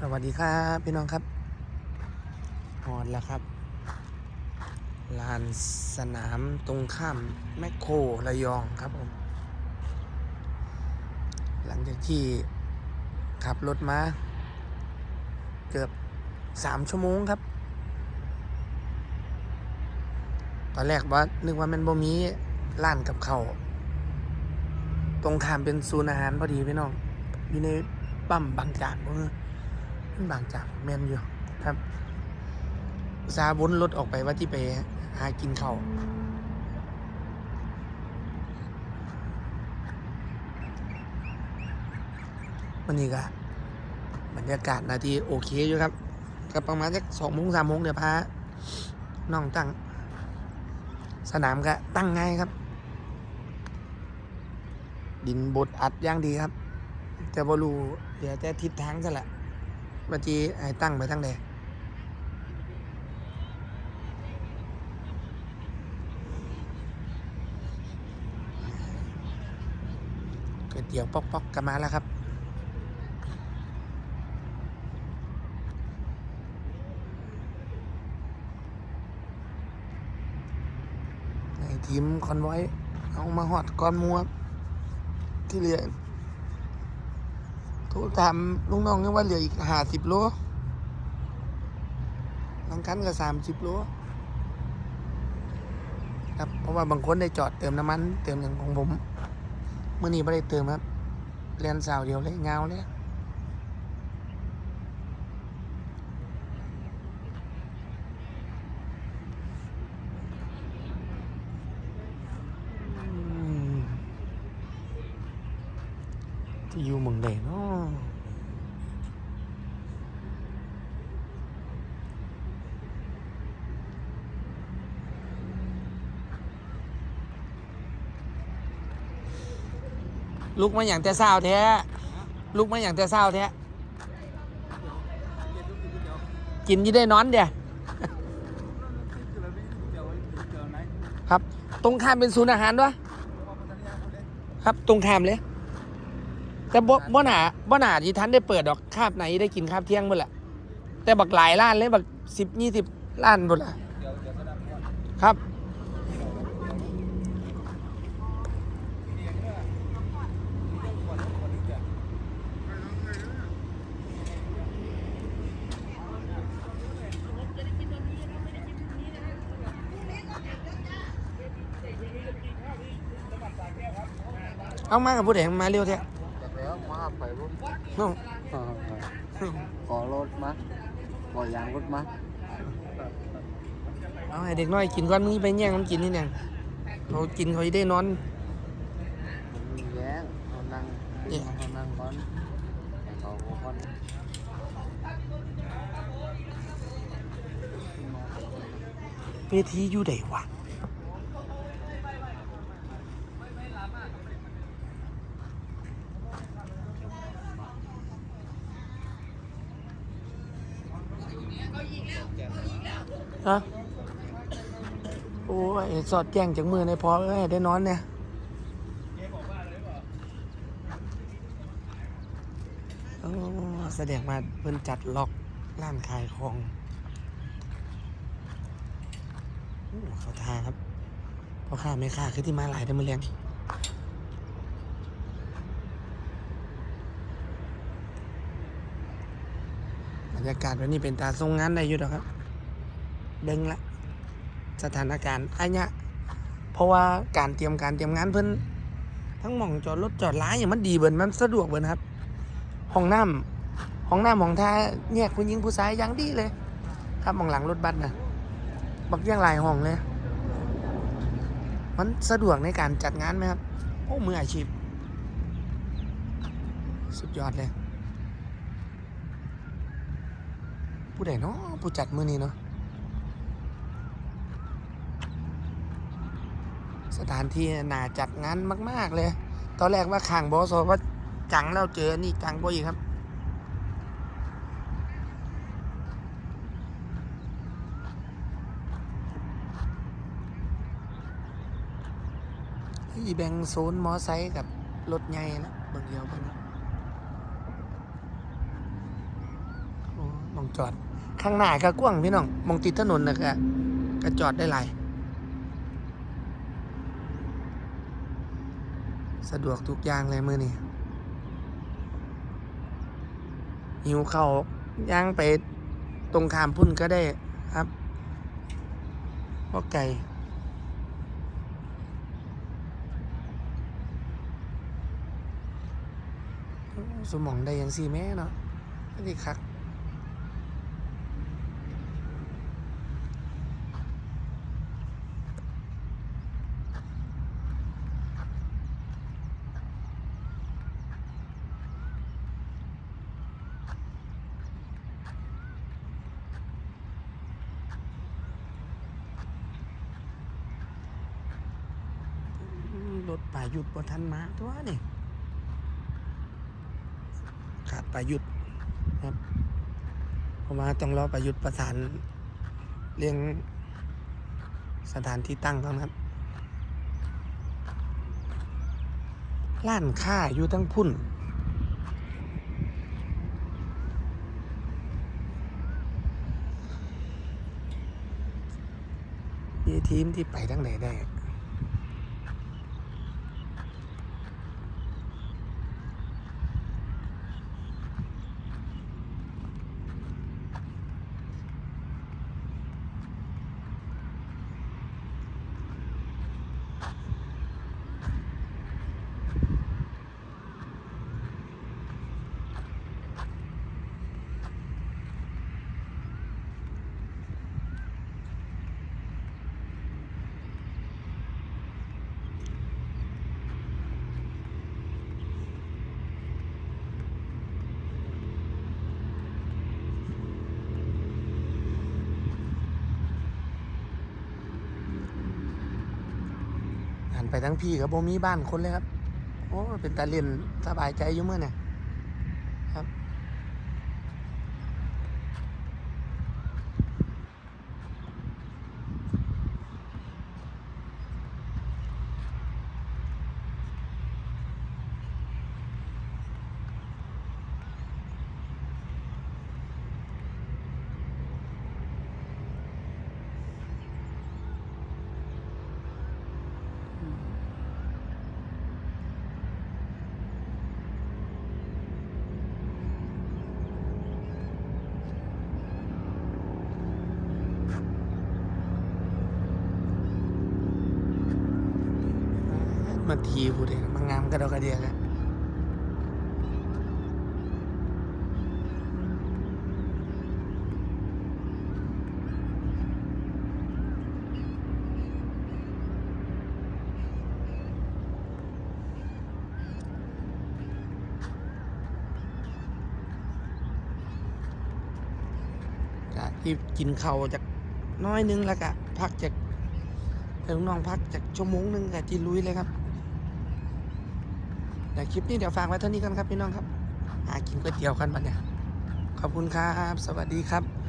สวัสดีครับพี่น้องครับฮอดแล้วครับ ลานสนามตรงข้ามแมคโครระยองครับผม หลังจากที่ขับรถมา เกือบสามชั่วโมงครับ ตอนแรกว่านึกว่ามันบ่มีร้านกับเขาตรงข้ามเป็นศูนย์อาหารพอดีพี่น้อง อยู่ในปั๊มบางจากเออมัน บางจากแมนอยู่ครับอุตสาห์วนรถออกไปว่าที่ไปหากินเขาวันนี้ก็บรรยากาศนาทีโอเคอยู่ครับก็ประมาณสักสองโมงสามโมงเดี๋ยวพาน้องตั้ง สนามก็ตั้งง่ายครับ ดินบดอัดย่างดีครับ แต่บรูเดี๋ยวแต่ทิศทางซะละ ว่าจีให้ตั้งไปทั้งใดก๋วยเตี๋ยวป๊อกๆกันมาแล้วครับทีมคอนไว้เอามาหอดก้อนมัวที่เหลือโทุกถามลุงน้องนี่ว่าเหลืออีกห้าสิบโลบางคันก็สามสิบโลครับ เพราะว่าบางคนได้จอดเติมน้ำมัน เติมอย่างของผม เมื่อนี้ไม่ได้เติมครับเรียนสาวเดียวเลยเงาเลย ที่อยู่เมืองใดเนาะลุกมาอย่างแต่เศร้าแท้ลุกมาอย่างแต่เศร้าแท้กินยี่ได้นอนเดียครับ ตรงข้ามเป็นศูนย์อาหารด้วยครับ ตรงข้ามเลย แต่บ่บ่หนาบ่หนาที่ทันได้เปิดดอกคาบไหนได้กินคาบเที่ยงหมดแหละแต่บักหลายร้านเลยบักสิบยี่สิบร้านหมดละครับ เอามากับผู้ใดมาเร็วแท้จากแล้วมาไปรถน้องขอรถมาขอยางรถมาเอาให้เด็กน้อยกินก่อนมึงไปแย่งมันกินนี่เนี่ยเรากินเขาจะได้นอนมันมีแย้งเขานั่งเนี่ยเขานั่งก่อนให้เขาก่อนเวทีอยู่ไหนวะ ฮะโอ้ยสอดแจ้งจากมือในพอเอ้ยได้นอนเนี่ยโอ้แสดงมาเพิ่นจัดล็อกร้านขายของโอ้เขาทาครับพ่อค้าไม่ค้าคือที่มาหลายแต่มาเลี้ยง รรยากาศวันนี้เป็นตาทรงงานได้อยู่ดอกครับ เดึงละ สถานการณ์อันเนี้ยเพราะว่าการเตรียมการเตรียมงานเพิ่นทั้งหม่องจอดรถจอดร้านอย่างมันดีเบินมันสะดวกเบินครับ ห้องน้ำห้องน้ำห้องท่าแยกผู้หญิงผู้ชายอย่างดีเลย ครับมองหลังรถบัสนะบักย่างหลายห้องเลย มันสะดวกในการจัดงานไหมครับ โอ้มืออาชีพ สุดยอดเลย ผู้ใดเนาะผู้จัดมือนี้เนาะสถานที่น่าจัดงานมาก ๆ เลย ตอนแรกว่าข่างบอสว่าจังแล้วเจอนี่จังกว่อีกครับ ที่แบ่งโซนมอไซค์กับรถใหญ่นะเบางเดียวเพิ่น อง จอดข้างหน้าก็กว้างพี่น้องมองติดถนนนะก็ก็จอดได้หลายสะดวกทุกอย่างเลยมือนี่หิวเขาย่างไปตรงขามพุ่นก็ได้ครับเพราไก่สมองได้ยังสี่แม่เนาะไม่ได้คัก อืมร ถป่าหยุดบ่ทันมาตัวนี่ขาดป่าหยุดครับเพราะว่าต้องรอป่าหยุดประสานเรื่องสถานที่ตั้งก่อนครับร้านค้าอยู่ทั้งพุ่นมีทีมที่ไปทั้งไหนได้ นไปทั้งพี่กับโบมีบ้านคนเลยครับ โอ้เป็นตาเล่นสบายใจอยู่เมื่อเนี่ยครับ มาทีพูดเองมางามกระดอกกระเดียกันที่กินเข้าจากน้อยนึงแล้วก็พักจากเดี๋ยวน้องพักจากชั่วโมงนึงก็จีลุยเลยครับ แต่คลิปนี้เดี๋ยวฝากไว้เท่านี้กันครับพี่น้องครับ หากินก๋วยเตี๋ยวกันบัดเนี่ย ขอบคุณครับ สวัสดีครับ